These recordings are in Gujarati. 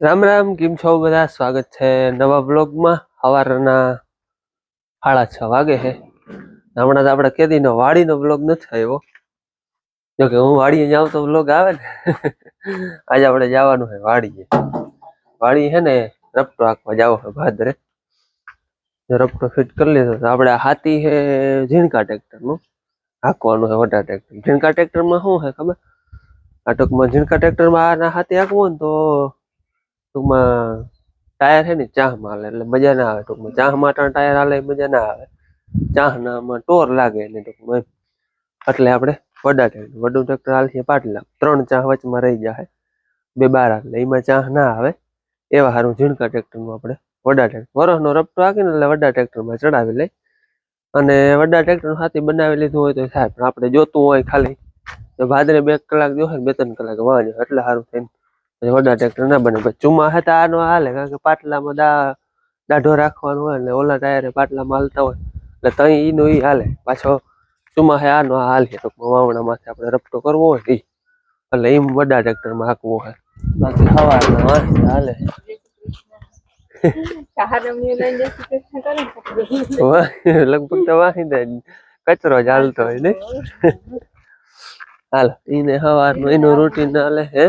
રામ રામ, કેમ છો બધા? સ્વાગત છે નવા બ્લોગમાં સવારના સાડા છ વાગે છે. હમણાં તો આપણે કેદીનો વાડીનો બ્લોગ નથી આવ્યો. જોકે હું વાડીએ જાઉં તો બ્લોગ આવે ને. આજે આપણે જવાનું છે વાડીએ. વાડી છે ને રપટો આંકવા જાવ છે ભાદરે. રપટો ફિટ કરી લીધો તો આપણે હાથી છે ઝીણકા ટ્રેક્ટરનું. હાંકવાનું છે મોટા ટ્રેક્ટર. ઝીણકા ટ્રેક્ટરમાં શું છે ખબર? આ ટૂંકમાં ઝીણકા ટ્રેક્ટરમાં આના હાથી હાંકવું ને તો ટૂંકમાં ટાયર છે ને ચાહમાં હાલે, એટલે મજા ના આવે ટૂંકમાં. ચાહમાં માટે ટાયર હાલે મજા ના આવે. ચાહનામાં ટોર લાગે એને ટૂંકમાં. એટલે આપણે વડા ટ્રેક્ટર વડું ટ્રેક્ટર હાલશે પાટલા. ત્રણ ચાહ વચમાં રહી જાય બે બાર એટલે એમાં ચાહ ના આવે. એવા સારું ઝીણકા ટ્રેક્ટરનું આપણે વડા ટ્રેક્ટર વરસનો રપટો હાકીને એટલે વડા ટ્રેક્ટરમાં ચડાવી લઈ. અને વડા ટ્રેક્ટર હાથી બનાવી લીધું હોય તો થાય. પણ આપણે જોતું હોય ખાલી. ભાદરે બે કલાક જોશે બે ત્રણ કલાક વાંચે એટલે સારું થઈને વડા ટ્રેક્ટર ના બને. ચુમા હતા આનો હાલે, કારણ કે પાટલામાં દા, દાઢો રાખવાનો હોય ને ઓલા ટાયરે પાટલામાં હાલતા હોય. એટલે તઈ ઈનો ઈ હાલે. પાછો ચુમા હે આનો હાલ. ટૂંકમાં વાવણા માંથી આપણે રપટો કરવો હોય ઈ. એટલે એમ વડા ટ્રેક્ટરમાં હાકવો હોય. બાકી હવારના વાંચે હાલે. લગભગ તો વાહી દે. કચરો જ હાલતો હોય ને. હાલ, ઈને હવારનું એનું રૂટીન હાલે, હે?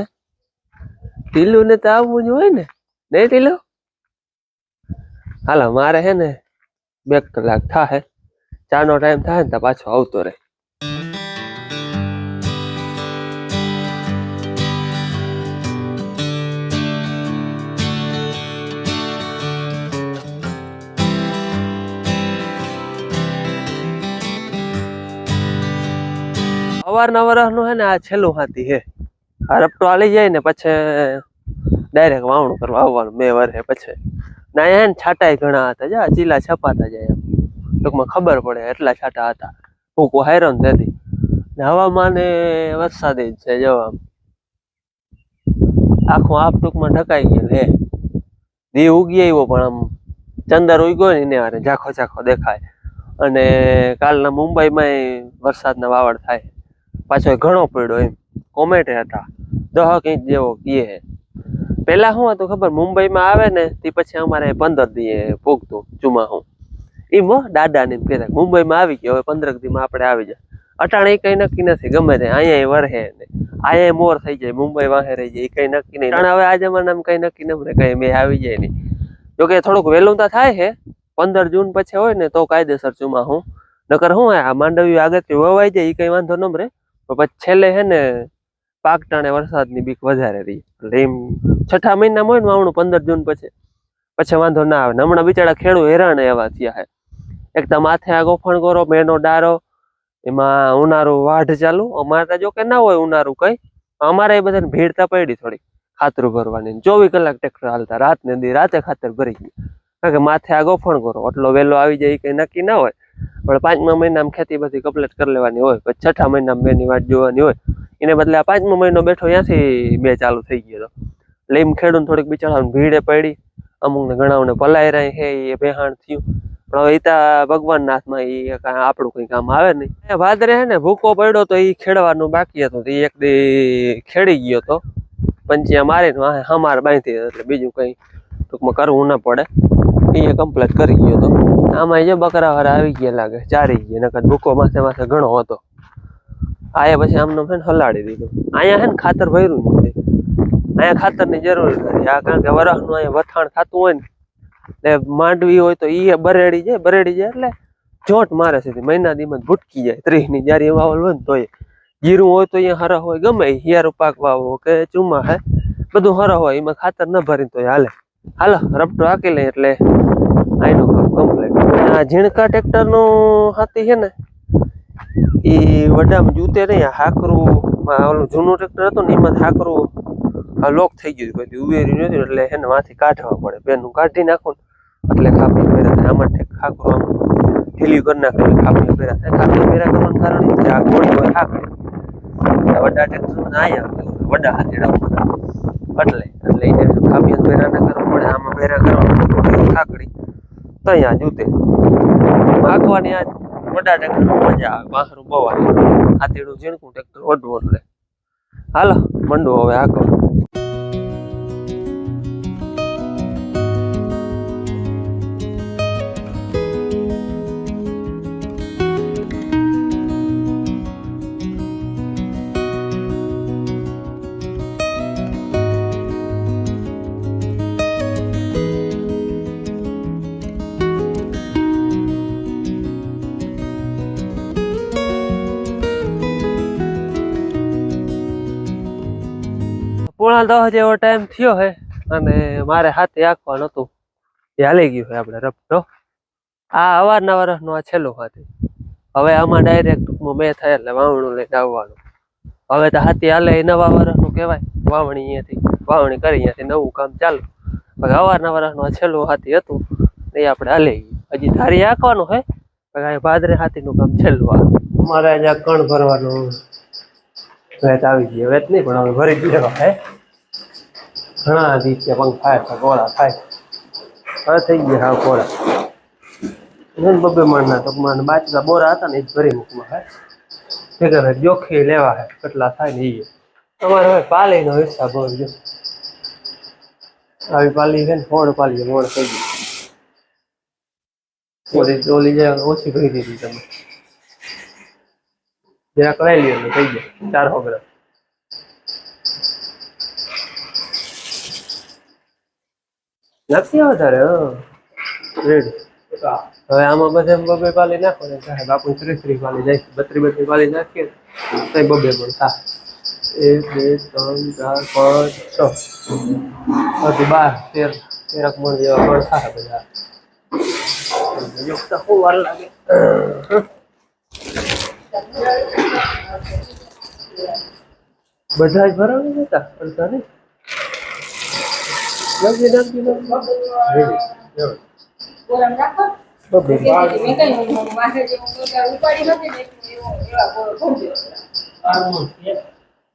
ઢીલું ને તો આવવું જ હોય ને નહીં ટીલું? હાલો, મારે હે ને બે કલાક થાય ચાનો ટાઈમ થાય ને તો પાછો આવતો રહે. અવારના નું હે ને આ છેલ્લું હાથી હે. આ રપટો હાલી જાય ને પછી ડાયરેક્ટ વાવણું કરવા આવવાનું બે વર્ષે પછી. ના એ છાંટાય ઘણા હતા, જા, ચીલા છપાતા જાય એમ. ટૂંકમાં ખબર પડે એટલા છાંટા હતા. ભૂકો હેરાન થતી. હવામાન વરસાદી જ છે, જો આખું આપ ટૂંકમાં ઢકાઈ ગયેલ હે દી ઉગી આવ્યો, પણ આમ ચંદર ઉગ્યો ને એને હારે ઝાખો ઝાખો દેખાય. અને કાલના મુંબઈમાં વરસાદના વાવડ થાય. પાછો ઘણો પડ્યો એમ. કોમેટે હતા. દહક ઇંચ જેવો કીએ હે. પેલા શું હતું ખબર? મુંબઈમાં આવે ને, તે પછી અમારે પંદર દીએ પૂગતું ચોમાહું એમ હો દાદા ને કહેતા મુંબઈમાં આવી ગયો, હવે પંદરક દીમાં આપણે આવી જાય અટાણે એ કઈ નક્કી નથી, ગમે તે, અહીંયા વરહે ને. અહીંયા મોર થઈ જાય, મુંબઈ વાહે રહી જાય એ કઈ નક્કી નહીં. અટાણે હવે આ જમાનામાં કઈ નક્કી નમરે કઈ મેં આવી જાય નહીં. જોકે થોડુંક વહેલું તો થાય છે પંદર જૂન પછી હોય ને, તો કાયદેસર ચોમાહું નકર શું આ માંડવી આગળથી વવાઈ જાય એ કઈ વાંધો નમરે પણ પછી છેલ્લે હે ને પાક ટાણે વરસાદની બીક વધારે રહી. એટલે એમ છઠ્ઠા મહિનામાં હોય ને વાવણું પંદર જૂન પછી. પછી વાંધો ના આવે. હમણાં બિચારા ખેડૂત હેરાન એવા થયા હે એક તો માથે આ ગોફણ કરો મેનો ડારો, એમાં ઉનાળું વાઢ ચાલુ. અમારે તો જો કે ના હોય ઉનાળું કઈ. અમારે એ બધાને ભીડતા પડી થોડી. ખાતરું ભરવાની. ચોવીસ કલાક ટ્રેક્ટર હાલતા. રાત ને દી રાતે ખાતર ભરી ગયું. કારણ કે માથે આ ગોફણ કરો એટલો વહેલો આવી જાય કઈ નક્કી ના હોય. પણ પાંચમા મહિનામાં ખેતી બધી કમ્પ્લીટ કરી લેવાની હોય. પછી છઠ્ઠા મહિનામાં બેની વાટ જોવાની હોય. એને બદલે આ પાંચમો મહિનો બેઠો ત્યાંથી બે ચાલુ થઈ ગયો હતો એટલે એમ થોડીક બિચારાને ભીડે પડી. અમુકને ઘણાઓને પલાય રહી હે, એ બેહાણ થયું. પણ હવે ઈતા ભગવાનના હાથમાં એ આપણું કંઈ કામ આવે નહીં. ભાદરે હે ને, ભૂકો પડ્યો તો એ ખેડવાનું બાકી હતું. એ એક દી ખેડી ગયો તો. પંચિયા મારીને વાહે હમાર બાંધી એટલે બીજું કંઈ ટૂંકમાં કરવું ના પડે. એ કમ્પ્લીટ કરી ગયો હતો આમાં જે બકરા વાળા આવી ગયા લાગે, ચારી ગયા, નકર ભૂકો માથે માથે ઘણો હતો. આયા પછી આમનો છે ને હલાડી દીધું. અહીંયા છે ને ખાતર ભર્યું નથી. અહીંયા ખાતરની જરૂર નથી. આ કારણ કે વરસનું અહીંયા વથાણ થતું હોય ને એટલે માંડવી હોય તો એ બરેડી જાય બરેડી જાય એટલે જોટ મારે છે. મહિના દીમાં ભૂટકી જાય. ત્રીસની જ્યારે વાવલ હોય ને તોય. જીરું હોય તો અહીંયા હરા હોય, ગમે હિયારો પાક વાવો કે ચુમા હે, બધું હરા હોય. એમાં ખાતર ન ભરીને તોય હાલે. હાલો, રપટો હાકી લે એટલે આઈનું કામ કમ્પ્લીટ આ ઝીણકા ટ્રેક્ટરનું હાથી છે ને એ વડામાં જૂતે નહીં, આ હાકરું આ ઓલું જૂનું ટ્રેક્ટર હતું ને, એમાં હાકરું લોક થઈ ગયું પછી ઉવેર્યું નથી એટલે એને માંથી કાઢવા પડે. બેનું કાઢી નાખો એટલે ખાપી પહેરા થાય. આમાં ઠેક ખાકરું આમ ઢીલી કરી નાખે, એટલે ખાપી પહેરા થાય. ખાપી પહેરા કરવાનું કારણ એ આ ઘોડી હોય હાકરી વડા ટ્રેક્ટર આવ્યા વડા હાથેડા એટલે એટલે એને ખાપી ભેરા ના કરવા પડે, આમાં ભેરા કરવા ખાકડી તો અહીંયા જૂતે. માગવાની આ વડા ટ્રેક્ટર મજા આવે બાહરું બવાની હાથેડું ઝીણકું ટ્રેક્ટર ઓઢવું એટલે. હાલો મંડો હવે આગળ પોણા દસ જેવો ટાઈમ થયો હે અને મારે હાથે આંકવાનું હતું એ હાલી ગયું હોય આપણે રપટો આ અવારનવાર નો આ છેલ્લો હાથે. હવે આમાં ડાયરેક્ટ ટૂંકમાં મેં થાય એટલે વાવણું લઈને આવવાનું. હવે તો હાથી હાલે નવા વર્ષનું કહેવાય. વાવણી અહીંયાથી, વાવણી કરી અહીંયાથી નવું કામ ચાલુ. હવે અવારના નો આ છેલ્લું હાથી હતું એ આપણે હાલી ગયું. હજી ધારી આંકવાનું હે હવે આ ભાદરે હાથીનું કામ છેલ્લું આ. અમારે અહીંયા કણ ભરવાનું આવી ગઈ વેત નહીં પણ હવે ભરી જ હે. ઘણા રીતે પંખ ગોળા થાય હવે થઈ ગયા હા એને બબે મણના ટૂંકમાં બાચકા બોરા હતા ને ભરી મૂકવા હે ભેગા લેવા હે કેટલા થાય તમારે હવે પાલીનો હિસાબ હોય જો આવી પાલી છે ને ફોડ પાલી મોડ થઈ જે ઓછી કરી દીધી તમે જરાક લઈ લ્યો થઈ ગયો ચારસો ગ્રામ. નથી વધારે રેડ. હવે આમાં બધે બબે પાલી નાખો ને. સાહેબ આપણું ત્રીસ ત્રીસ પાલી જાય બત્રી બત્રી પાલી નાખીએ તો બબે પણ થાય. એક બે ત્રણ ચાર પાંચ છ. પછી બાર તેર તેરક મણ જેવા પણ થાય બધા. યોગતા વાર લાગે. બધા જ ભરાવી નતા અડધા ને નાખી નાખી નાખી રેડી ગોરમ રાખો બબે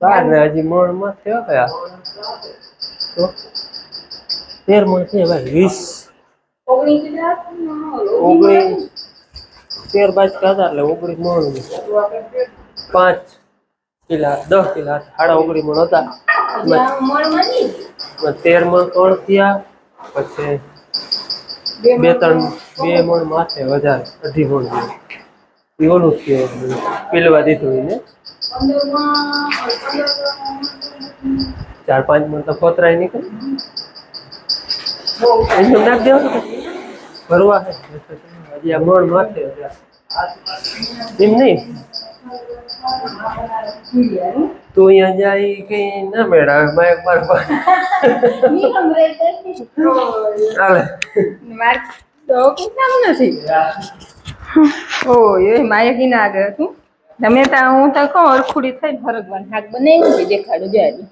બાર ને હજી મણમાં થયો કયા તેર મણ છે ભાઈ વીસ. ઓગણીસ. તેર બાજ કાઢા એટલે ઓગણીસ મણ. પાંચ. કિલા દસ કિલા સાડા ઓગણી મણ હતા. તેર મણ ત્રણ થયા? પછી બે ત્રણ બે મણ માથે વધારે અઢી મણ. ઈ ઓલું થયું પીલવા દીધું એને. ચાર પાંચ મણ તો કોતરાય નીકળે. એને નાખ દેવાનું ભરવા હજી આ મણ માથે એમ નહીં? તું અહીંયા જાય કઈ ના મેળાવે મેં એકવાર નિયમ રહેતો ચાલે માર તો કેટલામ નથી ઓ એ માયકી ના આગળ હતું. તમે તા હું તો કહું અરખુડી થઈ ભરગવાન શાક બનાવ્યું છે દેખાડું જાય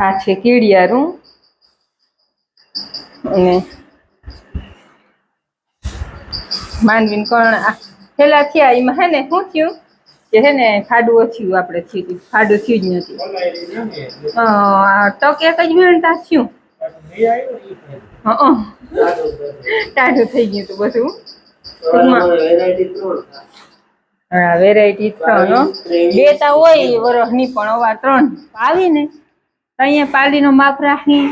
આ છે કીડિયારું અને માંડવીને કર્ણ આ? પેલા થયા, એમાં હે ને શું થયું? કે હે ને ફાડું ઓછું આપણે થયું ફાડું થયું જ નથી ટક એક જ વેણતા થયું. ટાઢું થઈ ગયું હતું બધું. વેરાયટી ત્રણ બે તા હોય, વરસની પણ અવા ત્રણ. આવી ને તો અહીંયા પાલીનો માપ રાખી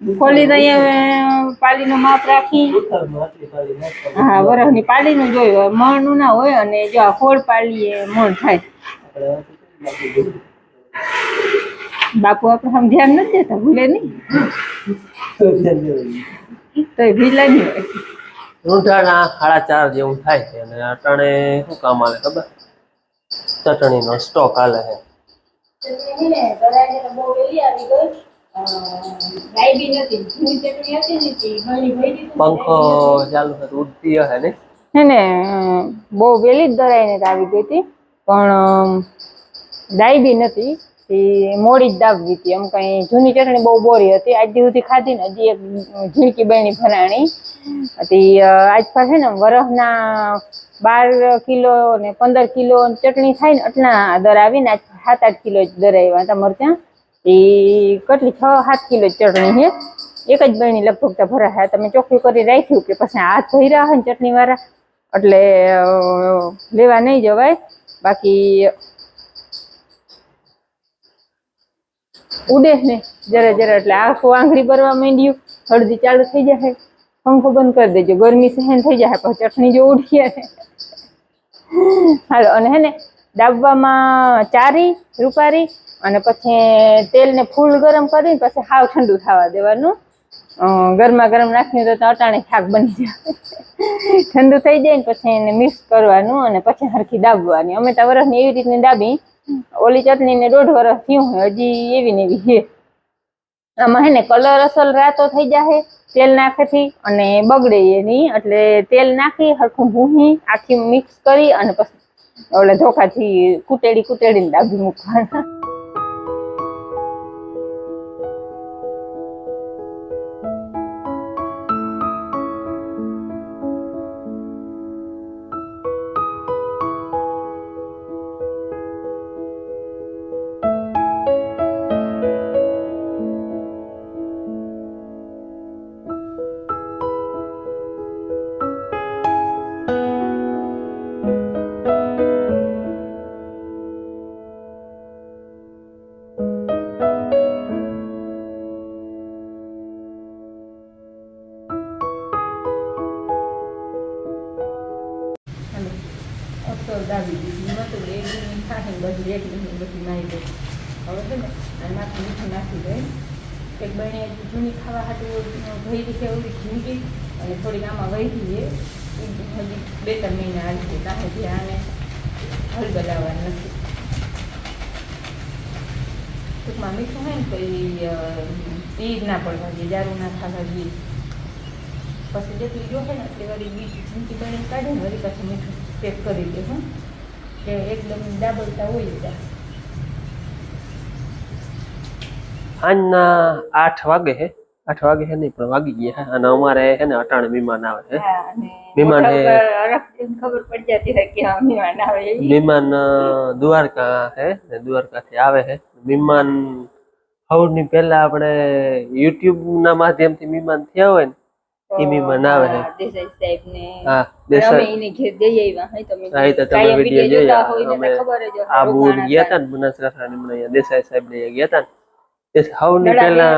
ખોલી દઈએ પાલીનો માપ રાખી. હા વરસની પાલીનું જોયું મણનું ના હોય અને જો આ ફોડ પાલીએ, મણ થાય. બાપુ આપણે આમ ધ્યાન નથી દેતા, ભૂલે નહીં. તો ભીલા નહીં હોય. ઊંધાણા સાડા ચાર જેવું થાય છે અને અટાણે શું કામ આવે ખબર? ચટણીનો સ્ટોક હાલે છે. પંખો ચાલુ ઉડતી ને હે ને બહુ વહેલી જ દરાઈને આવી ગઈ હતી. પણ ડાયબી નથી. એ મોડી જ દાબવી હતી. એમ કઈ જૂની ચટણી બહુ બોરી હતી. આજ સુધી ખાધી ને હજી એક ઝીણકી બહેની ભરાણી. હતી આજ પાસે ને વરસના બાર કિલો ને પંદર કિલો ચટણી થાય ને એટલા દર આવીને આજ સાત આઠ કિલો જ દર આવ્યા હતા મરચાં એ કેટલી છ સાત કિલો ચટણી હે એક જ બહેની લગભગ તો ભરાયા. તમે ચોખ્ખું કરી રાખ્યું કે પછી હાથ રહ્યા ને ચટણી વાળા, એટલે લેવા નહીં જવાય. બાકી, ઉડે ને જરા જરા, એટલે આખું આંગળી ભરવા માંડ્યું. હળદી ચાલુ થઈ જાય. પંખો બંધ કરી દેજો. ગરમી સહેન થઈ જાય. પછી ચટણી જો ઉડીએ હાલો, અને હે ને, ડાબવામાં ચારી, રૂપારી અને પછી તેલને ફૂલ ગરમ કરીને પછી હાવ ઠંડુ થવા દેવાનું. ગરમા ગરમ નાખ્યું તો અટાણે શાક બની જાય. ઠંડુ થઈ જાય ને પછી એને મિક્સ કરવાનું અને પછી હરખી દાબવાની. અમે તો વરસની એવી રીતની દાબી, ઓલી ચટણીને દોઢ વરસ થયું હજી એવી ને એવી છે. આમાં હે ને કલર અસલ રાતો થઈ જાય તેલ નાખેથી અને બગડે એની એટલે તેલ નાખી, હરખું ભૂહી, આખી મિક્સ કરી અને પછી ઓલા ધોકાથી કુટેડી કુટેડીને દાબી મૂકવાના. મિનિટ દે હવે છે ને એમાંથી મીઠું નાખી દે. એક બહેને જૂની ખાવા હાટું ભઈ રીતે એવી ઝીંકી અને થોડીક આમાં વહી એ હજી બે ત્રણ મહિના આવી છે ત્યાં સુધી આને હળગલાવવા નથી. ટૂંકમાં મીઠું હોય ને, તો એ તીર ના પડવા જોઈએ દારૂ ના ખાવા જોઈએ પછી જેટલી જોશે ને, એટલી વાળી બીજ ઝીંકી બની કાઢે ને, વળી પાછું મીઠું પેક કરી દે, હું. કે એકદમ દાબડતા હોય ત્યાં સાંજના આઠ વાગે હે. આઠ વાગે હે નહીં પણ વાગી ગયા હે. અને અમારે હે ને અટાણે મહેમાન આવે અને મહેમાન હે. ખબર પડી જતી હે કે મહેમાન આવે મહેમાન દ્વારકા હે ને દ્વારકાથી આવે હે. મહેમાન સૌની પહેલા આપણે યુટ્યુબ ના માધ્યમથી મહેમાન થયા હોય ને એ મહેમાન આવે હે. દેસાઈ સાહેબ ને હા અમે દેસાઈ એને ઘેર દઈ આવ્યા હે તમે હા, તો તમે વીડિયો જોયા. હોય ને ખબર જ આબુ ગયા. હતા ને બનાસકાંઠા ને દેસાઈ સાહેબ ને ગયા હતા ને. તે સૌની પહેલા.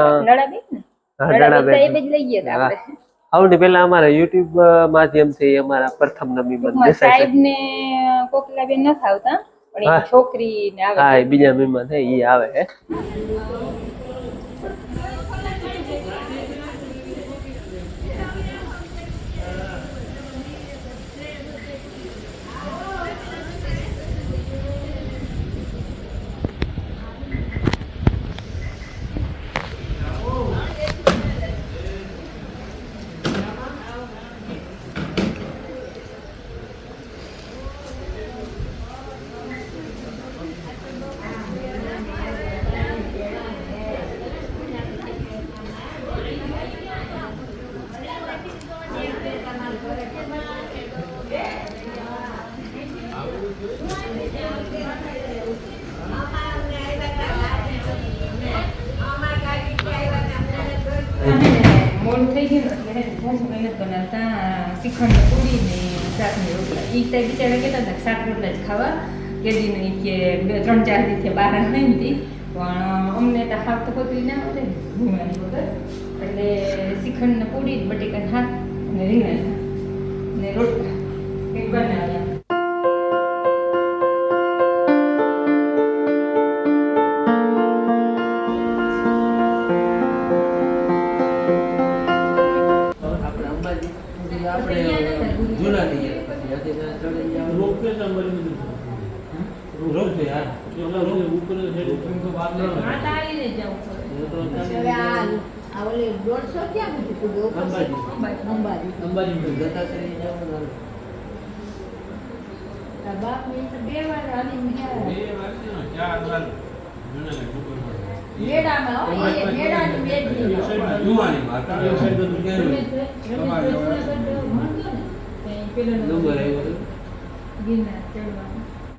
સૌની પહેલા અમારા યુટ્યુબ માધ્યમથી અમારા પ્રથમ ના મહેમાન સાહેબ. ને આવતા પણ છોકરી ને આવે હા એ બીજા મહેમાન છે આવે હે મોડું થઈ ગયું જાજુ મહેનત બનાવતા શ્રીખંડ પૂરી ને શાકની રોટલા એ ત્યાં બિચારા કહેતા હતા શાક રોટલા જ ખાવા કેદી નહીં કે બે ત્રણ ચાર દિવસે બહાર નહીં હતી પણ અમને તો હાથ તો હોતું ના આવડે ને ભૂંગળાની વગર એટલે શ્રીખંડ ને પૂરી બટેકા શાક અને રીંગણ ને રોટલા કંઈક બનાવ્યા નંબર આવ્યો ગિરનાર ચડવાનો